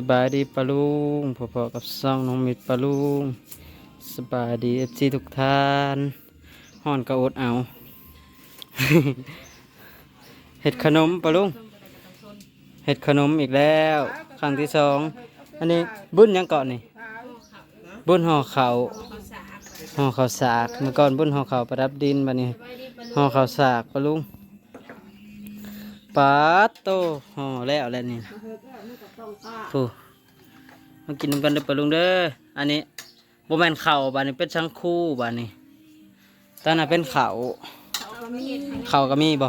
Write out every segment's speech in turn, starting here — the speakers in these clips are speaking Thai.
สบายดีปะลุงพอๆกับซ่องน้องมิดปะลุงสบายดีเอฟซีทุกท่านห่อนกระอดเอา เห็ดขนมปะลุงเห็ดขนมอีกแล้วครั้งที่สองอันนี้บุญยังเก่อนนี่บุญห่อเขาห่อข้าสากเมื่อก่อนบุญห่อเขาประดับดินบัดนี้ห่อข้าสากปะลุง ปาดโตห่อแล้วแล้วนี่ฟูมากินน้ำกันเด้อปะลุงเด้อ อันนี้โบแมนเข่าบานนี้เป็นชังคู่บานนี้ตอนนั้นเป็นเข่าเข่าก็มีบ่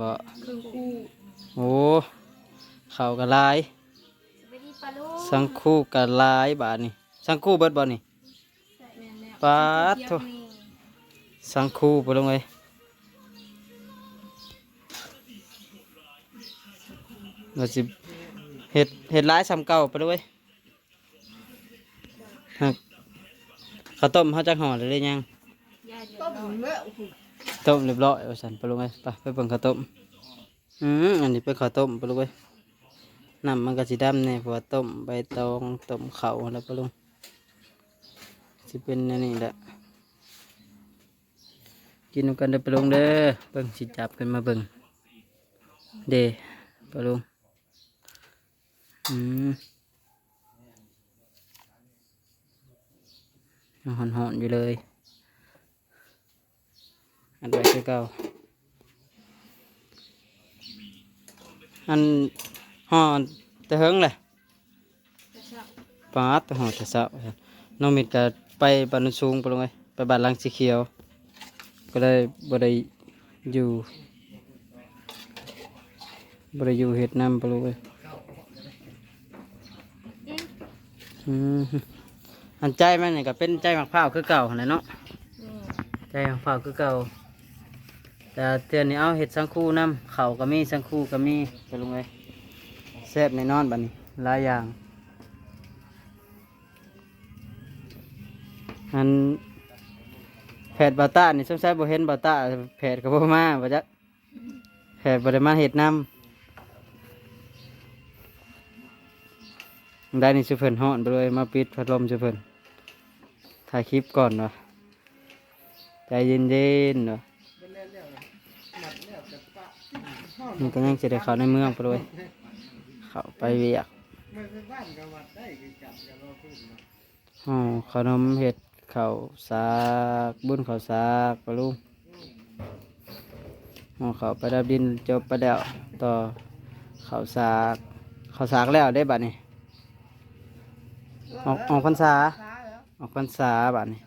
บ่โอ้เข่าก็ลายสังคู่ก็ลายบานนี้สังคู่เบิดบ่นี่ปาดโทสังคู่ปะลุงเอ้ย เราสิเห็ดเห็ดร้ายซ้ำเก่าไปด้วยฮักข้าวต้มเขาจะห่อเลยได้ยังต้มต้มเรียบร้อยเอาสันไปลงไปไปไปเบิ่งข้าวต้มอืมอันนี้เป็นข้าวต้มไปลงไปน้ำมันก็สีดำเนี่ยเพราะว่าต้มใบตองต้มเข้าแล้วไปลงสิเป็นอันนี้แหละกินกันเด้อไปลงเด้อเบิ่งสิจับกันมาเบิ่งเด้ไปลง อืมยังหอนหอนๆอยู่เลยอันไว้คือเก่าอันหอนแต่เฮิงเลยปาดแต่หอนแต่เสาน้องมิดก็ไปบ้านโนนสูงไปลงไปไปบ้านหลังสีเขียว ก็เลยบ่ได้อยู่บ่ได้อยู่เฮ็ดน้ำไปลงไป อืมอันใจมันนี่ก็เป็นใจมะพร้าวคือเก่าหั่นแหละเนาะใจมะพร้าวคือเก่า แต่เทือนนี้เอาเห็ดสังคู่น้ำเขาวก็มีสังคู่ก็มีไปลงเลยแซ่บในนอนบัดนี้หลายอย่าง อันแผดบาต้านี่สงสัยบ่เห็นบาต้าแผดก็บ่มาบ่จักแผดบ่ได้มาเห็ดน้ำ ได้นี่สุเพิ่นฮ้อนไปเลยมาปิดพัดลมสุเพิ่นถ่ายคลิปก่อนวะใจเย็นๆวะนี่ก็ยังจะได้เขาในเมืองไปเลยเขาไปเวียกอ๋อขนมเห็ดเขาวสากบุญเขาวสากปลุงอ๋อเขาไปดับดินจบไปแล้วต่อเขาวสากเขาวสากแล้วได้บัดนี้ ออกออกพรรษา ออกพรรษาบัดนี้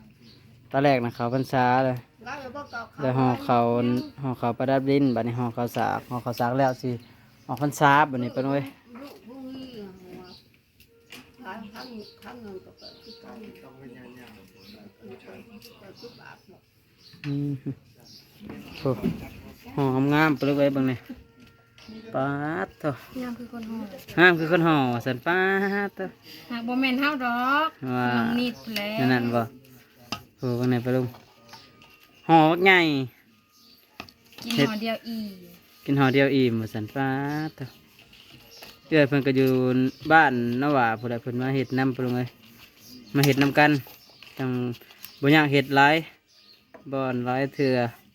ตอนแรกนะเขาพรรษาเลยแล้วห่อเขาห่อเขาประดับดินบัดนี้ห่อเขาสากห่อเขาสากแล้วสิออกพรรษาบัดนี้เป็นนี้ร้านเงินก็เปิดที่กันต้องเป็นยาวๆเปิดทุกหอืมโอ้ห่องามๆไปเลยไว้ยบางนี่ ปาดเถอะยามคือคนห่อห้ามคือคนห่อสันปาดเถอะหากบ่แม่นเฮาดอกว่า น้องนิดแหล้วนั่นนั่นบ่โอ้เบางนี่ไปลุงห่อบักใหญ่ กินห่อเดียวอีกกินห่อเดียวอิ่มว่าสันปาดเถอะเอื้อยเพิ่นก็อยู่บ้านนาวาผู้ใดเพิ่นมาเฮ็ดน้ำไปลงเลยมาเฮ็ดน้ำกันจังบ่อยากเฮ็ดหลายบ่อนหลายเถื่อมา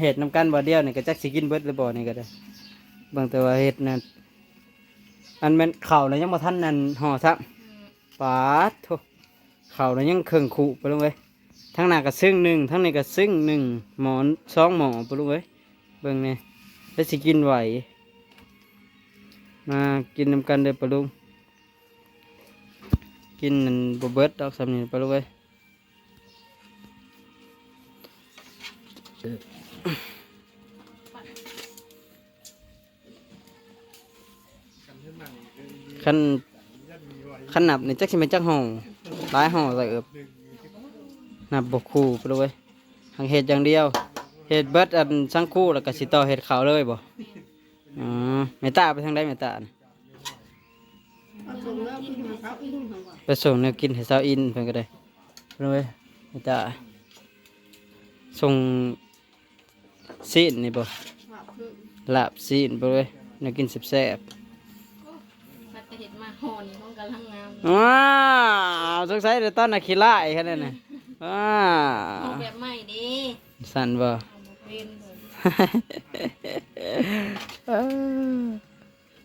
เฮ็ดน้ำกันบ่เดียวนี่ก็จักสิกินเบิดหรือบ่นี่ก็ได้บางแต่ว่าเฮ็ดนั่นอันแม่นเข้าวน่ะยังบ่ทันนั่นห่อซับปาดโถข้าวน่ะยังเคร่งขู่ไปลงเลยทั้งหน้าก็ซึ่งหนึ่งทั้งนี้ก็ซึ่งหนึ่งหมอนสองหมอไปลงเลยเบิ่งนี่แล้วสิกินไหวมากินน้ำกันเด้อปลุงกินนั่นบเบิดดอกสำนีปลุงเอ้ย ขั้นขั้นนับนี่จักสิเป็นจักห่อหลายห่องใส่เอิบนับบกคู่ปะลุงเอ้ยทางเห็ดอย่างเดียวเห็ดเบิดอันสังคู่แล้วก็สิต่อเห็ดขาวเลยบ่อ๋อเมตตาไปทางใดเมตตาน่ะเอาส่งแล้วขึ้นมาเขาอิ้งหัวไปส่งแนวกินให้สาวอินเพิ่นก็ได้เพิ่นเว้ยนี่จ้าส่ง ซีนนี่บ่ว่าคือลาบซีนบ่เว้ยแนวกินแซ่บมาเห็นมาห่อนี่ห้องกำลังงามว้าวสงสัยเดี๋ยวตอนน่ะขี้ไล่แค่นั้นน่ะว้าห้องแบบใหม่ดิสั่นบ่เอามาเป็นเลยเออ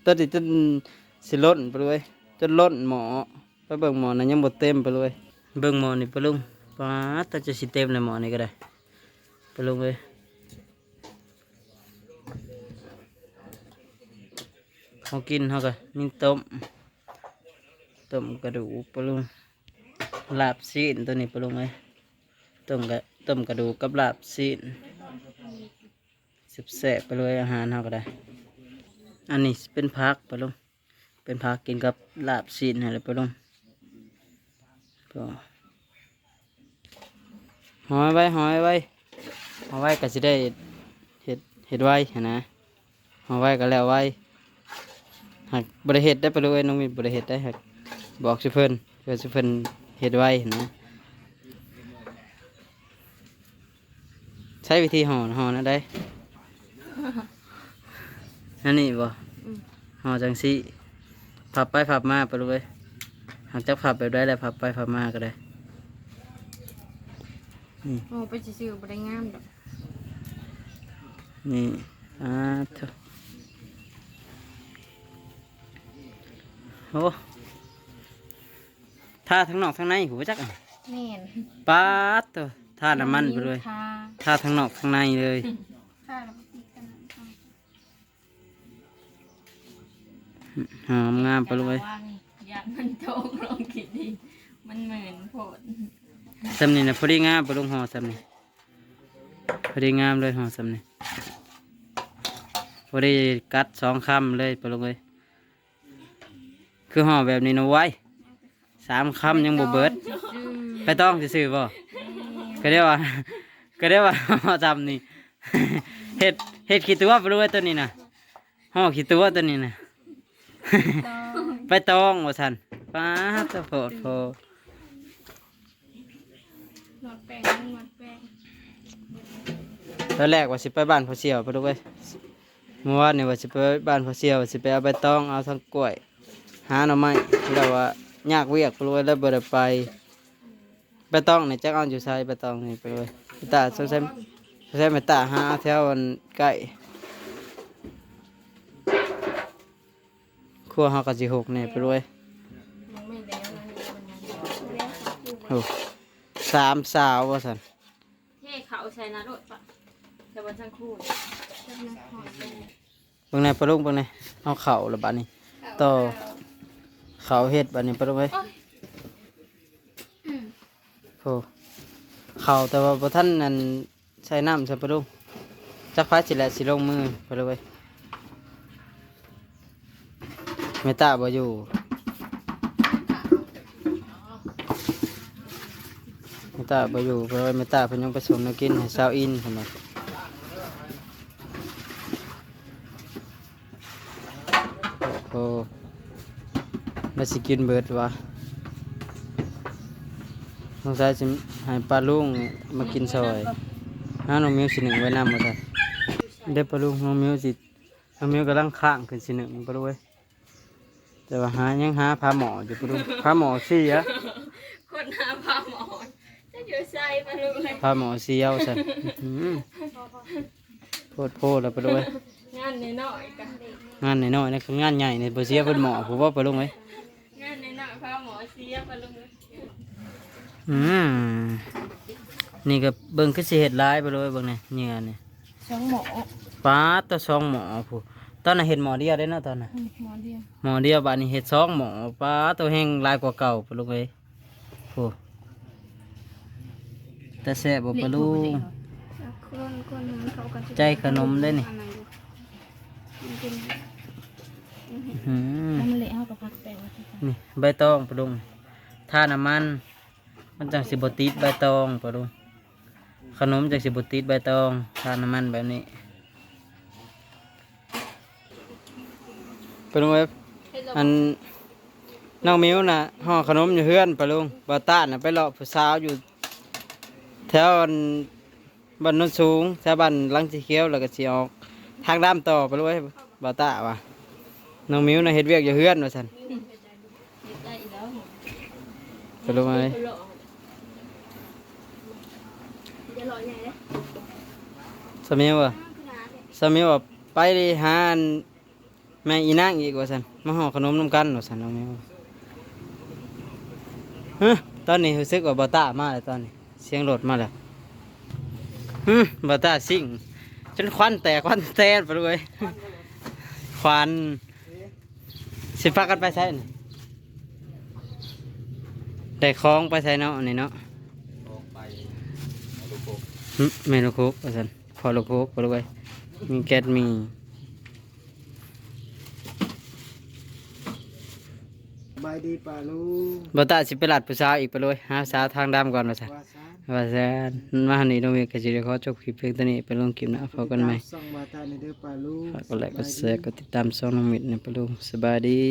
ตอนนี้จนสิล้นไปเลยจนล้นหมอไปเบิ่งหมอนั้นยังบ่เต็มไปเลยเบิ่งหมอนี่ไปลุงป้าดแต่จะสิเต็มเลยหมอนี่ก็ได้ไปลุงเลย เขากินเขาก็มีต้มต้มกระดูกปลุงลาบซีนตัวนี้ปลุงเลยต้มกะต้มกระดูกกับลาบซีนสิบแสบไปเลยอาหารเขาก็ได้ อันนี้เป็นพักปลงเป็นพักกินกับลาบซีนอะไรปลงก็หอยไว้หอยไว้หอยไว้ก็จะได้เห็ดเห็ดไว้นะหอยไว้ก็แล้วไว้ หากบริเห็ดได้ไปเลยน้องมีบริเห็ดได้หากบอกสิเพิ่นเพื่อสิเพิ่นเห็ดไว้หั้นนะใช้วิธีห่อห่อนะได้อันนี้บ่ห่อจังสิพับไปพับมาไปเลยหากจะพับแบบได้แล้วพับไปพับมาก็ได้โอ้ไปซื้อๆบ่ได้งามดอกนี่อ่าเถอะ โอ้ท่าทั้งนอกทั้งในหูจักอะแม่นปาดตัวท่าน้ำมันไปเลยทาท่าทั้งนอกทั้งในเลยทาแล้วก็ตีกันหอมงามไปเลยอยากมันโตกลองคิดดี มันเหมือนโผดสำนี่นะพอดีงามไปลงห่อสำนี่พอดีงามเลยห่อสำนี่พอดีกัดสองคำเลยไปลงเลย คือห่อแบบนี้นะไว้สามคำยังบ่เบิด ไปต้องซื่อบ่ก็ได้ว่า ก็ได้ว่าห่อจำนี่เห็ดเห็ดขี้ตัวไปรู้ไว้ตัวนี้นะห่อขี้ตัวตัวนี้นะไปตองว่าสันป้าดตะโพดโพนวดแป้งนวดแป้งตอนแรกว่าสิไปบ้านพ่อเสี่ยวไปดูเว้ยเมื่อวานนี่ว่าสิไปบ้านพ่อเสี่ยว่าสิไปเอาใบตองเอาทั้งกล้วย หาหน่อไม้แล้วว่ายากเวียกไปดูเว้ยแล้วบ่ได้ไปใบตองนี่จักเอาอยู่ไสใบตองนี่ไปดูเว้ยไปตาสงสัยสงสัยไม่ตาหาแถวอันใกล้ครัวเฮาก็สิหกนี่ไปดูเว้ยยังไม่แล้วนะนี่มันยังโอ้สามสาวว่าซั่นเท่เขาใช้นะรถปะแต่วันทั้งคู่จะมาหอดเลยเบิ่งในปลาลุงเบิ่งในเอาเข่าและบัดนี้ต่อ เขาเฮ็ดบัดนี้ปลาลุงเอ้ยโอ้เขาแต่ว่าบ่ท่านนั่นใช้น้ำใช่ปะลุงจักพาสิแหละสิลงมือไปเลยเว้ยเมตาบ่อยู่เมตาบ่อยู่ไปเลยเมตาเพิ่นยังไปส่งแนวกินให้สาวอินเพิ่นว่าโอ้ มาสิกินเบิดวะสงสัยจะให้ปลาลุงมากินซอยหาน้องมิวสิหนึ่งไว้นำมาได้เด็ปลาลุงน้องมิวสิน้องมิวกำลังข้างขึ้นสิหนึ่งปลาลุงเว้ยแต่ว่าหายังหาพาหมออยู่ปลาลุงพาหมอเสียคนหาพาหมอนจะอยู่ใส่มาเลยพาหมอเสียวสันอื้อหือโพดโพดแล้วปลาลุงเว้ยงานน้อยๆกันงานน้อยๆนี่คืองานใหญ่เนี่ยบ่เสียเพิ่นหมอผมว่าปลาลุงเว้ยงานน้ อยๆพาหมอเสียไปเลยอืมนี่ก็เบิ่งคือสิเฮ็ดหลายไปเลยเบิ่งนี่เหงื่อนี่สองหมอป้าดตัวสองหมอผู้ตอนน่ะเห็นหมอเดียวได้เนาะตอนน่ะหมอเดียวหมอเดียวบาดนี้เห็ดสองหมอป้าตัวแห้งหลายกว่าเก่าปะลูกเอ้ยโอ้แต่แซ่บบ่ปะลูกคนคนนั้นเขากันใจขนมได้นี่ มันเป็นอื้อหือมันเละเอากับพักแป้งไว้ที่นี่ใบตองปะลุงทาน้ำมัน มันจังสิบติดใบตองปะลุงขนมจังสิบติดใบตองทาน้ำมันแบบนี้ปะลุงเอ้ยอันน้องมิวน่ะห่อขนมอยู่เฮือนปะลุงบาต้าน่ะไปเลาะผู้สาวอยู่ แถวอันบ้านโนนสูงแถวบ้านหลังสีเขียวแล้วก็สีออก ทางด้ามต่อไปเลยบาตาว่ะ น้องมิวน่ะเฮ็ดเวียกอยู่เฮือนว่าซั่นลุงเอ้ยเดี๋ยวรอใหญ่เลยสมิวอะคือน้าสมิวอะไปหาแม่อีนางอีกว่าซั่นมาห่อขนมนํกันว่าซั่นน้องแมวฮะตอนนี้รู้สึกว่าบ่ตามาแล้วตอนนี้ เสียงรถมาแล้วฮึบ่ตาซิ่งจนควันแตกควันแตกไปเลยควัน สิพากันไปใช่นี่ได้คล้องไปใส่เนาะอันนี้เนาะออกไปลูกโป่งหึแม่ลูกคุกว่าซั่นพอลูกคุกไปเลยมีแก๊สมี บายดีป่าลูกบ่ตาสิไปลัดผู้สาวอีกไปเลยหาสาวทางดำก่อนว่าซั่นว่าซะว่าซั่นมาหันนี้น้องเมย์ก็สิได้ขอจบคลิปเพียงเท่านี้ไปลงคลิปหน้าพบกันใหม่ส่องบาตาในเด้อป่าลูกฝากกดไลค์กดแชร์กดติดตามช่องน้องมิดในปลุงสบายดี